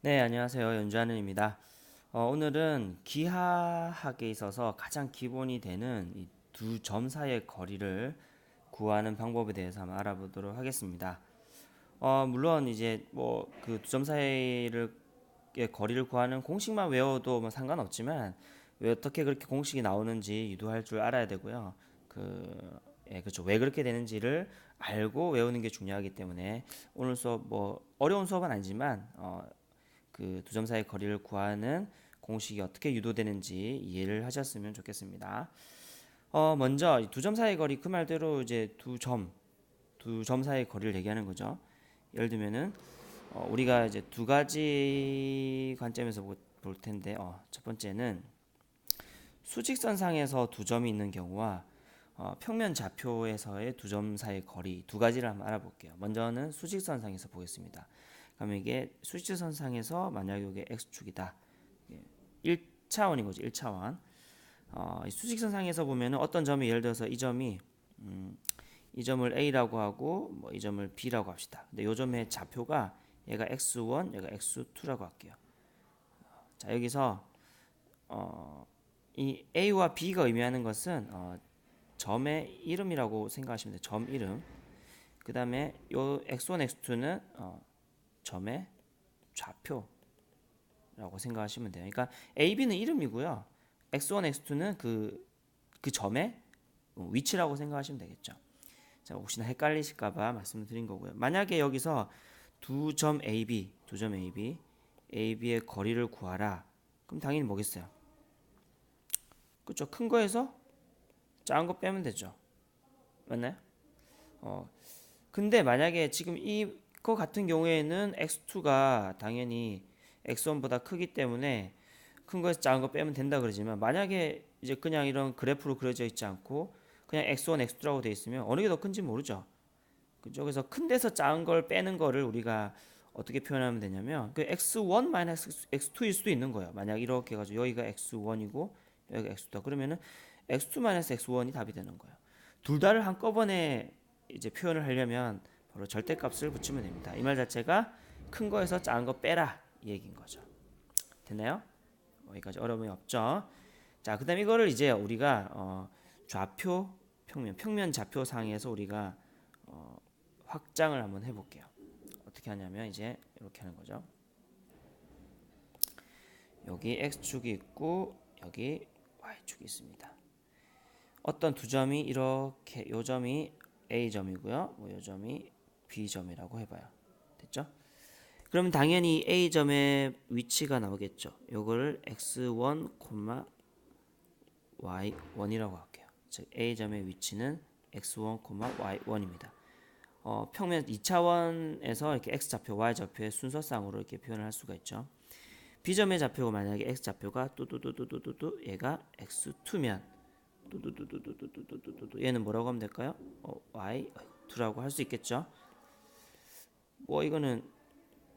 네, 안녕하세요. 연주하는입니다. 어, 오늘은 기하학에 있어서 가장 기본이 되는 이두점 사이의 거리를 구하는 방법에 대해서 한번 알아보도록 하겠습니다. 어, 물론 이제 뭐 그 두 점 사이를 의 거리를 구하는 공식만 외워도 뭐 상관없지만 왜 어떻게 그렇게 공식이 나오는지 유도할 줄 알아야 되고요. 그 예, 그렇죠. 왜 그렇게 되는지를 알고 외우는 게 중요하기 때문에 오늘 수업 뭐 어려운 수업은 아니지만 어, 그 두 점 사이의 거리를 구하는 공식이 어떻게 유도되는지 이해를 하셨으면 좋겠습니다. 어, 먼저 두 점 사이의 거리 그 말대로 이제 두 점, 두 점 사이의 거리를 얘기하는 거죠. 예를 들면은 어, 우리가 이제 두 가지 관점에서 보- 볼 텐데 어, 첫 번째는 수직선상에서 두 점이 있는 경우와 어, 평면 좌표에서의 두 점 사이의 거리 두 가지를 한번 알아볼게요. 먼저는 수직선상에서 보겠습니다. 그러면 이게 수직선상에서 만약 이게 x축이다. 1차원인 거죠. 1차원. 어, 이 수직선상에서 보면은 어떤 점이 예를 들어서 이 점이 음, 이 점을 A라고 하고 뭐 이 점을 B라고 합시다. 근데 요 점의 좌표가 얘가 x1, 얘가 x2라고 할게요. 자, 여기서 어, 이 A와 B가 의미하는 것은 어, 점의 이름이라고 생각하시면 돼요. 점 이름. 그 다음에 요 x1, x2는 어, 점의 좌표라고 생각하시면 돼요. 그러니까 A, B는 이름이고요. x1, x2는 그, 그 점의 위치라고 생각하시면 되겠죠. 자, 혹시나 헷갈리실까봐 말씀드린 거고요. 만약에 여기서 두 점 AB, 두 점 AB, AB의 거리를 구하라. 그럼 당연히 뭐겠어요? 그렇죠. 큰 거에서 작은 거 빼면 되죠. 맞나요? 어. 근데 만약에 지금 이 거 같은 경우에는 x2가 당연히 x1보다 크기 때문에 큰 거에서 작은 거 빼면 된다 그러지만 만약에 이제 그냥 이런 그래프로 그려져 있지 않고 그냥 x1, x2라고 돼 있으면 어느 게 더 큰지 모르죠. 그죠? 그래서 큰 데서 작은 걸 빼는 거를 우리가 어떻게 표현하면 되냐면 그 x1 마이너스 x2일 수도 있는 거예요. 만약 이렇게 해가지고 여기가 x1이고 여기가 x2다. 그러면은 x2 마이너스 x1이 답이 되는 거예요. 둘 다를 한꺼번에 이제 표현을 하려면 바로 절대값을 붙이면 됩니다. 이 말 자체가 큰 거에서 작은 거 빼라 이 얘기인 거죠. 됐나요? 여기까지 어려움이 없죠. 자, 그다음 이거를 이제 우리가 어, 좌표 평면 평면 좌표 상에서 우리가 어, 확장을 한번 해볼게요. 어떻게 하냐면 이제 이렇게 하는 거죠. 여기 x축이 있고 여기 y축이 있습니다. 어떤 두 점이 이렇게 요 점이 a 점이고요. 뭐요 점이 b 점이라고 해봐요. 됐죠? 그러면 당연히 a 점의 위치가 나오겠죠. 요거를 x1, y1이라고 할게요. 즉 a 점의 위치는 x1, y1입니다. 어, 평면 2차원에서 이렇게 x 좌표, y 좌표의 순서상으로 이렇게 표현을 할 수가 있죠. b 점의 좌표가 만약에 x 좌표가 뚜뚜뚜뚜뚜뚜 얘가 x2면 뚜뚜뚜뚜뚜뚜뚜뚜뚜 얘는 뭐라고 하면 될까요? 어, y2라고 할 수 있겠죠. 뭐 이거는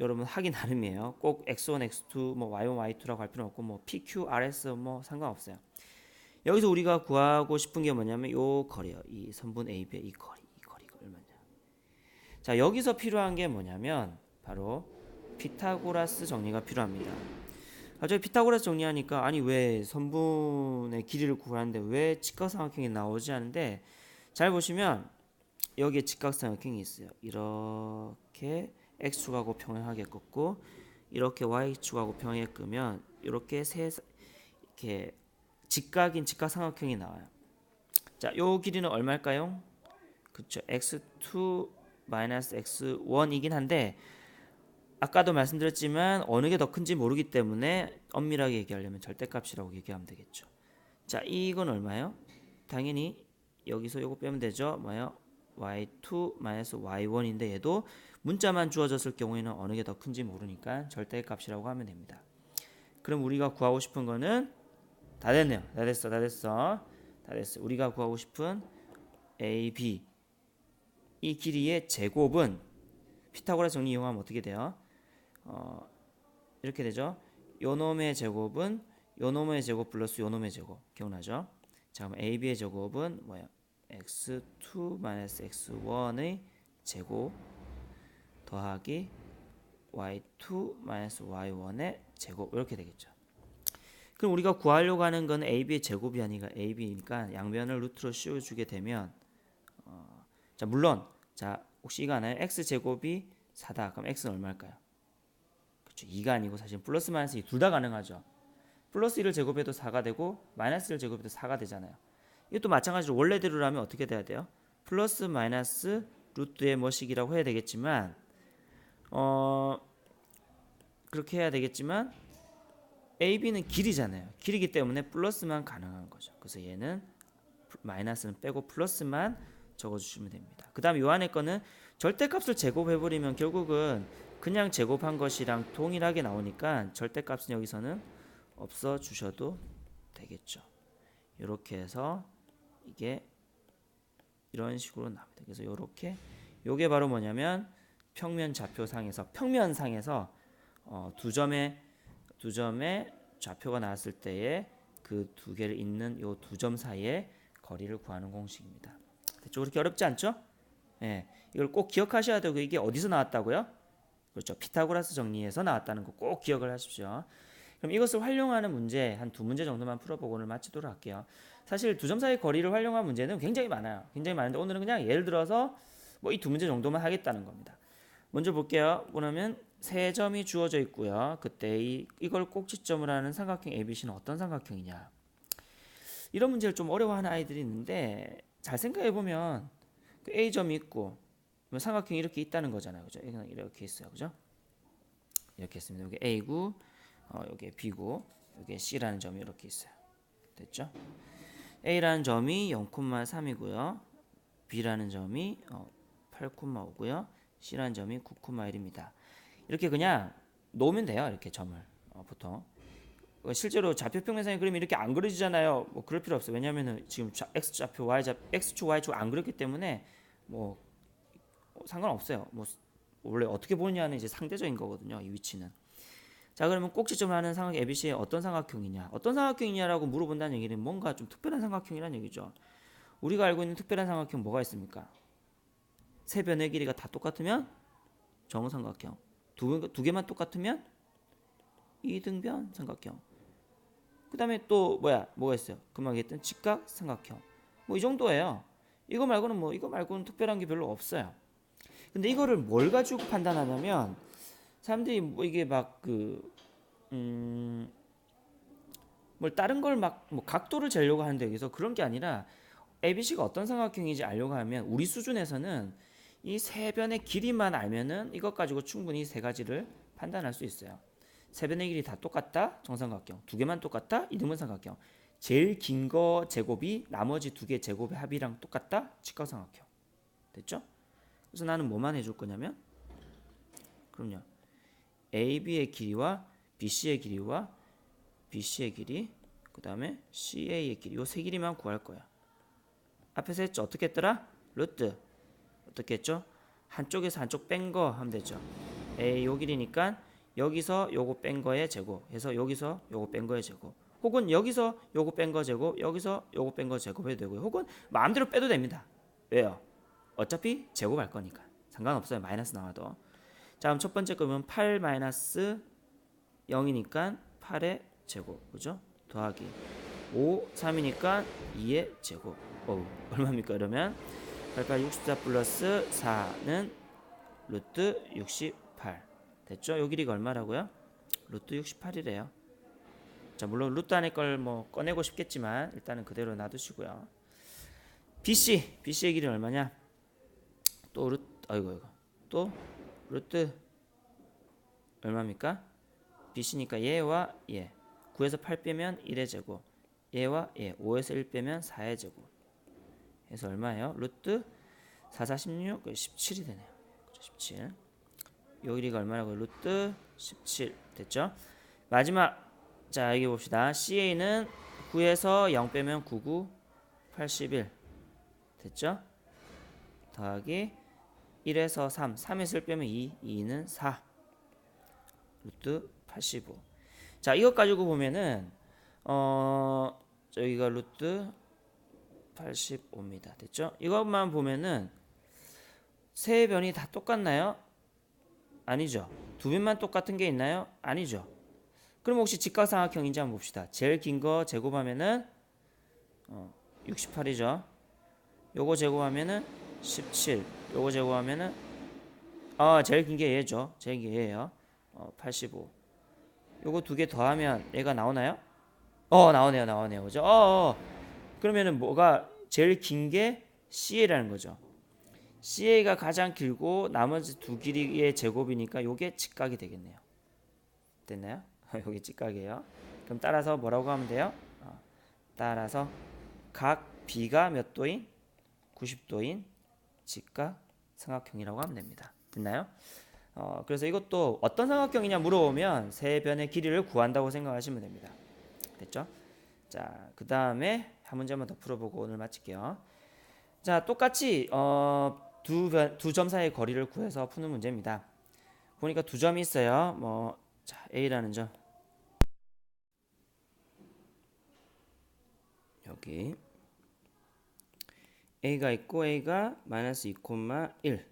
여러분 하기 나름이에요. 꼭 x1, x2, 뭐 y1, y2라고 할 필요는 없고 뭐 pq, rs 뭐 상관없어요. 여기서 우리가 구하고 싶은 게 뭐냐면 요 거리요. 이 선분 AB의 이 거리, 이 거리가 얼마냐. 자, 여기서 필요한 게 뭐냐면 바로 피타고라스 정리가 필요합니다. 갑자기 피타고라스 정리하니까 아니 왜 선분의 길이를 구하는데 왜 직각삼각형이 나오지 않는데 잘 보시면 여기에 직각삼각 형이 있어요. 이렇게 x축하고 평행하게 꺾고 이렇게 y축하고 평행하게 끄면 이렇게 세 이렇게 직각인 직각삼각형이 나와요. 자, 요 길이는 얼마일까요? 그쵸 x2 마이너스 x1이긴 한데 아까도 말씀드렸지만 어느 게 더 큰지 모르기 때문에 엄밀하게 얘기하려면 절대값이라고 얘기하면 되겠죠. 자, 이건 얼마예요? 당연히 여기서 요거 빼면 되죠. 뭐예요? Y2 마이너스 y1인데 얘도 문자만 주어졌을 경우에는 어느 게 더 큰지 모르니까 절대값이라고 하면 됩니다. 그럼 우리가 구하고 싶은 거는 다 됐네요. 다 됐어. 다 됐어. 다 됐어. 우리가 구하고 싶은 a, b 이 길이의 제곱은 피타고라스 정리 이용하면 어떻게 돼요? 어, 이렇게 되죠. 요 놈의 제곱은 요 놈의 제곱 플러스 요 놈의 제곱 기억나죠? 자, 그럼 AB의 제곱은 뭐야? X2 마이너스 x1의 제곱 더하기 y2 마이너스 y1의 제곱 이렇게 되겠죠. 그럼 우리가 구하려고 하는 건 ab의 제곱이 아니라 ab니까 양변을 루트로 씌워주게 되면 어, 자 물론 자 혹시 이거 아나요? x 제곱이 4다. 그럼 x는 얼마일까요? 그렇죠. 2가 아니고 사실 플러스 마이너스 2 둘 다 가능하죠. 플러스 1을 제곱해도 4가 되고 마이너스 1을 제곱해도 4가 되잖아요. 이것도 마찬가지로 원래대로라면 어떻게 돼야 돼요? 플러스 마이너스 루트의 뭐식이라고 해야 되겠지만 어 그렇게 해야 되겠지만 AB는 길이잖아요. 길이기 때문에 플러스만 가능한 거죠. 그래서 얘는 마이너스는 빼고 플러스만 적어주시면 됩니다. 그 다음 요 안에 거는 절대값을 제곱해버리면 결국은 그냥 제곱한 것이랑 동일하게 나오니까 절대값은 여기서는 없어 주셔도 되겠죠. 이렇게 해서 이게 이런 식으로 나옵니다. 그래서 이렇게 요게 바로 뭐냐면 평면 좌표상에서 평면상에서 어, 두 점의 두 점의 좌표가 나왔을 때에 그 두 개를 잇는 요 두 점 사이의 거리를 구하는 공식입니다. 됐죠? 그렇게 어렵지 않죠? 예. 이걸 꼭 기억하셔야 되고 이게 어디서 나왔다고요? 그렇죠. 피타고라스 정리에서 나왔다는 거 꼭 기억을 하십시오. 그럼 이것을 활용하는 문제 한 두 문제 정도만 풀어보고 오늘 마치도록 할게요. 사실 두 점 사이 거리를 활용한 문제는 굉장히 많아요. 굉장히 많은데 오늘은 그냥 예를 들어서 뭐 이 두 문제 정도만 하겠다는 겁니다. 먼저 볼게요. 그러면 세 점이 주어져 있고요. 그때 이, 이걸 꼭지점을 하는 삼각형 ABC는 어떤 삼각형이냐? 이런 문제를 좀 어려워하는 아이들이 있는데 잘 생각해 보면 그 A 점이 있고 그러면 삼각형이 이렇게 있다는 거잖아요, 그죠? 이렇게 있어요, 그죠? 이렇게 있습니다. 여기 A고, 어, 여기 B고, 여기 C라는 점이 이렇게 있어요. 됐죠? A라는 점이 0,3이고요. B라는 점이 어, 8,5고요. C라는 점이 9,1입니다. 이렇게 그냥 놓으면 돼요. 이렇게 점을 어, 보통 어, 실제로 좌표평면상에 그리면 이렇게 안 그려지잖아요. 뭐 그럴 필요 없어요. 왜냐하면은 지금 좌, x 좌표, y 좌, x축, y축 안 그렸기 때문에 뭐 상관없어요. 뭐 원래 어떻게 보느냐는 이제 상대적인 거거든요. 이 위치는. 자 그러면 꼭지점을 하는 삼각 ABC의 어떤 삼각형이냐, 어떤 삼각형이냐라고 물어본다는 얘기는 뭔가 좀 특별한 삼각형이라는 얘기죠. 우리가 알고 있는 특별한 삼각형 뭐가 있습니까? 세 변의 길이가 다 똑같으면 정삼각형. 두, 두 개만 똑같으면 이등변 삼각형. 그 다음에 또 뭐야 뭐가 있어요? 금방 얘기했던 직각 삼각형. 뭐 이 정도예요. 이거 말고는 뭐 이거 말고는 특별한 게 별로 없어요. 근데 이거를 뭘 가지고 판단하냐면 사람들이 뭐 이게 막그 음. 뭘 다른 걸 막 뭐 각도를 재려고 하는데 여기서 그런 게 아니라 ABC가 어떤 삼각형인지 알려고 하면 우리 수준에서는 이 세 변의 길이만 알면은 이것 가지고 충분히 세 가지를 판단할 수 있어요. 세 변의 길이 다 똑같다 정삼각형 두 개만 똑같다 이등분 삼각형 제일 긴 거 제곱이 나머지 두 개 제곱의 합이랑 똑같다 직각삼각형 됐죠? 그래서 나는 뭐만 해줄 거냐면 그럼요 AB의 길이와 BC의 길이와 BC의 길이 그 다음에 CA의 길이 요 세 길이만 구할 거야. 앞에서 했죠? 어떻게 했더라? 루트. 어떻게 했죠? 한쪽에서 한쪽 뺀 거 하면 되죠. A 요 길이니까 여기서 요거 뺀 거의 제곱 해서 여기서 요거 뺀 거의 제곱 혹은 여기서 요거 뺀 거 제곱 여기서 요거 뺀 거 제곱해도 되고요. 혹은 마음대로 빼도 됩니다. 왜요? 어차피 제곱할 거니까. 상관없어요. 마이너스 나와도 자 그럼 첫 번째 거면 8 마이너스 0이니까 8의 제곱 그죠? 더하기 5 3이니까 2의 제곱 어우 얼마입니까 그러면 88 64 플러스 4는 루트 68 됐죠? 요 길이가 얼마라고요? 루트 68이래요. 자, 물론 루트 안에 걸 뭐 꺼내고 싶겠지만 일단은 그대로 놔두시고요. BC, BC의 길이 얼마냐? 또 루트, 아이고 이거 또 루트 얼마입니까? BC니까 얘와 얘. 9에서 8 빼면 1의 제곱. 얘와 얘. 5에서 1 빼면 4의 제곱. 해서 얼마예요? 루트 4, 4, 16, 17이 되네요. 17. 요 길이가 얼마라고요? 루트 17 됐죠? 마지막 자 여기 봅시다. CA는 9에서 0 빼면 99 81 됐죠? 더하기 1에서 3 3에서 1 빼면 2 2는 4 루트 85 자 이것 가지고 보면은 어 여기가 루트 85입니다. 됐죠? 이것만 보면은 세 변이 다 똑같나요? 아니죠. 두 변만 똑같은 게 있나요? 아니죠. 그럼 혹시 직각삼각형인지 한번 봅시다. 제일 긴 거 제곱하면은 어, 68이죠. 요거 제곱하면은 17. 요거 제곱하면은 아 제일 긴 게 얘죠. 제일 긴 게 얘예요. 어, 85. 요거 두 개 더하면 얘가 나오나요? 어 나오네요, 나오네요, 그죠? 어, 어. 그러면은 뭐가 제일 긴 게 CA라는 거죠. CA가 가장 길고 나머지 두 길이의 제곱이니까 요게 직각이 되겠네요. 됐나요? 요게 직각이에요. 그럼 따라서 뭐라고 하면 돼요? 어, 따라서 각 B가 몇 도인? 90도인 직각 삼각형이라고 하면 됩니다. 됐나요? 어, 그래서 이것도 어떤 삼각형이냐 물어보면 세 변의 길이를 구한다고 생각하시면 됩니다. 됐죠? 자, 그 다음에 한 문제만 더 풀어보고 오늘 마칠게요. 자, 똑같이 어, 두, 변, 두점 사이의 거리를 구해서 푸는 문제입니다. 보니까 두 점이 있어요. 뭐, 자, A라는 점. 여기 A가 있고 A가 마이너스 2,1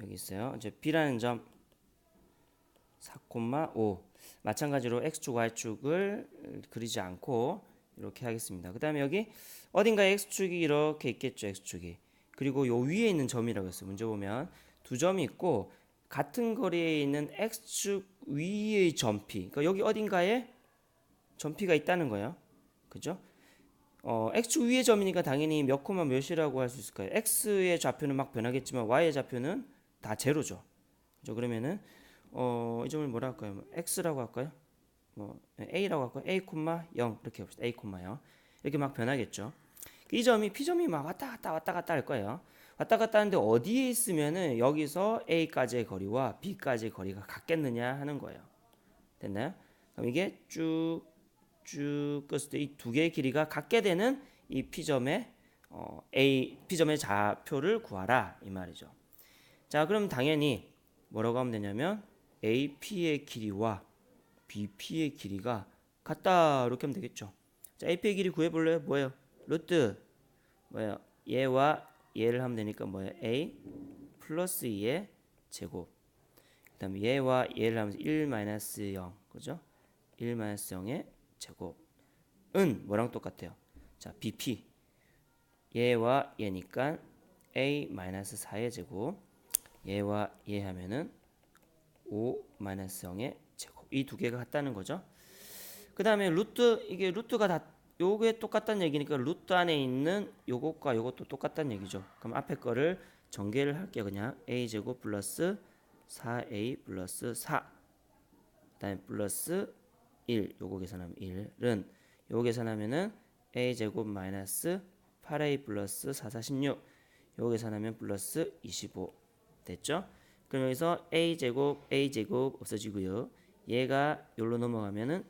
여기 있어요. 이제 B라는 점 4,5 마찬가지로 x축, y축을 그리지 않고 이렇게 하겠습니다. 그 다음에 여기 어딘가에 x축이 이렇게 있겠죠. x축이. 그리고 요 위에 있는 점이라고 했어요. 문제 보면 두 점이 있고 같은 거리에 있는 x축 위의 점피. 그러니까 여기 어딘가에 점피가 있다는 거예요. 그죠? 어, x축 위의 점이니까 당연히 몇 코마 몇이라고 할 수 있을까요? x의 좌표는 막 변하겠지만 y의 좌표는 다 제로죠. 그죠? 그러면은 어, 이 점을 뭐라 할까요? 뭐 x라고 할까요? 뭐 a라고 할까요? a, 0 이렇게 봅시다. a, 0 이렇게 막 변하겠죠. 이 점이 p 점이 막 왔다 갔다 왔다 갔다 할 거예요. 왔다 갔다 하는데 어디에 있으면은 여기서 a까지의 거리와 b까지의 거리가 같겠느냐 하는 거예요. 됐나요? 그럼 이게 쭉 쭉 껐을 때 이 두 개의 길이가 같게 되는 이 p 점의 어, a p 점의 좌표를 구하라 이 말이죠. 자, 그럼 당연히 뭐라고 하면 되냐면 AP의 길이와 BP의 길이가 같다 이렇게 하면 되겠죠. 자, AP의 길이 구해볼래요? 뭐예요? 루트 뭐예요? 얘와 얘를 하면 되니까 뭐예요? A 플러스 2의 제곱 그 다음에 얘와 얘를 하면서 1 마이너스 0 그죠? 1 마이너스 0의 제곱은 뭐랑 똑같아요? 자, BP 얘와 얘니까 A 마이너스 4의 제곱 얘와 얘 하면은 5 마이너스 0의 제곱 이 두 개가 같다는 거죠. 그 다음에 루트 이게 루트가 다 요게 똑같다는 얘기니까 루트 안에 있는 요것과 요것도 똑같다는 얘기죠. 그럼 앞에 거를 전개를 할게요. 그냥 a 제곱 플러스 4a 플러스 4 그다음에 플러스 1 요거 계산하면 1은 요거 계산하면은 a 제곱 마이너스 8a 플러스 4 46 요거 계산하면 플러스 25 됐죠? 그럼 여기서 a 제곱 a 제곱 없어지고요. 얘가 여기로 넘어가면은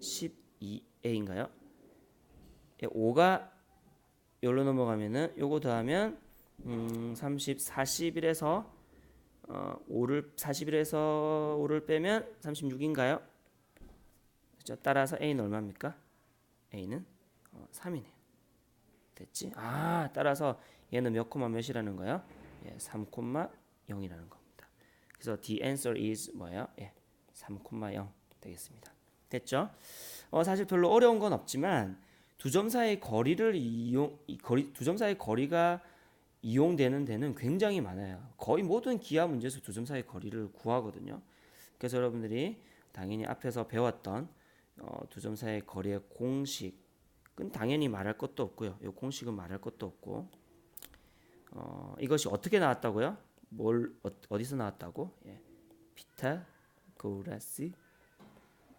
12a인가요? 5가 여기로 넘어가면은 요거 더하면 음, 30 41에서 어, 5를 41에서 5를 빼면 36인가요? 그렇죠? 따라서 a는 얼마입니까? a는 어, 3이네요. 됐지? 아, 따라서 얘는 몇 코마 몇이라는 거예요? 예, 3 코마 0이라는 겁니다. 그래서 the answer is 뭐예요? 예, 3,0 되겠습니다. 됐죠? 어, 사실 별로 어려운 건 없지만 두 점 사이의 거리를 이용 이 거리 두 점 사이의 거리가 이용되는 데는 굉장히 많아요. 거의 모든 기하 문제에서 두 점 사이의 거리를 구하거든요. 그래서 여러분들이 당연히 앞에서 배웠던 어, 두 점 사이의 거리의 공식은 당연히 말할 것도 없고요. 이 공식은 말할 것도 없고 어, 이것이 어떻게 나왔다고요? 뭘 어, 디서 나왔다고? 예. 피타고라스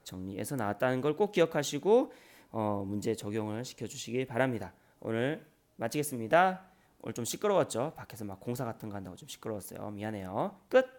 정리에서 나왔다는 걸 꼭 기억하시고 어, 문제 적용을 시켜주시기 바랍니다. 오늘 마치겠습니다. 오늘 좀 시끄러웠죠? 밖에서 막 공사 같은 거 한다고 좀 시끄러웠어요. 미안해요. 끝.